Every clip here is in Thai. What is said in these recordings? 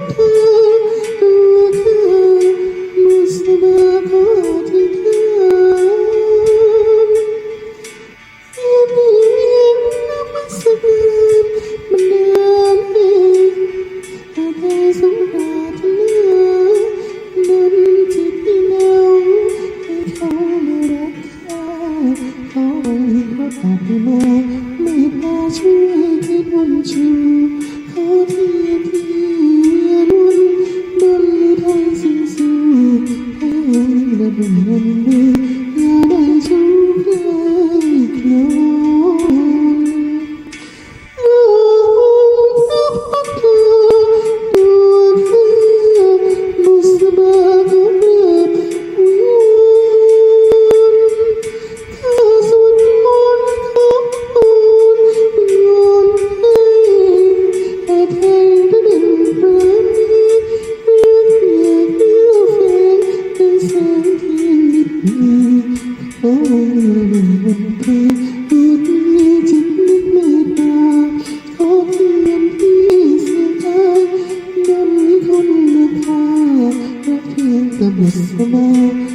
ไม่น่าเชื่อที่นุ่มชิวเขา Uhum. somos humanos.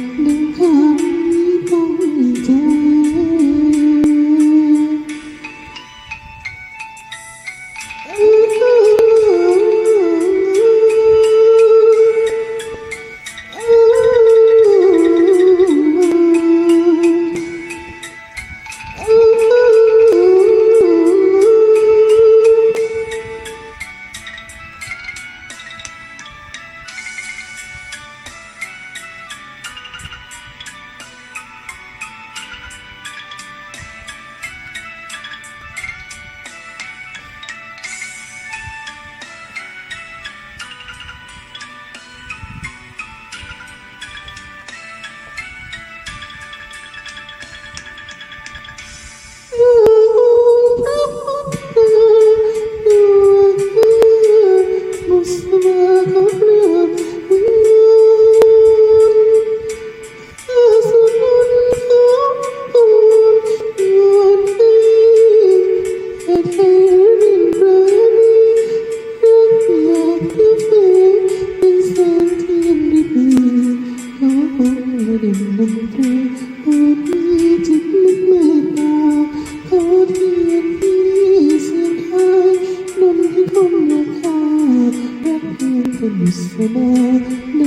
for my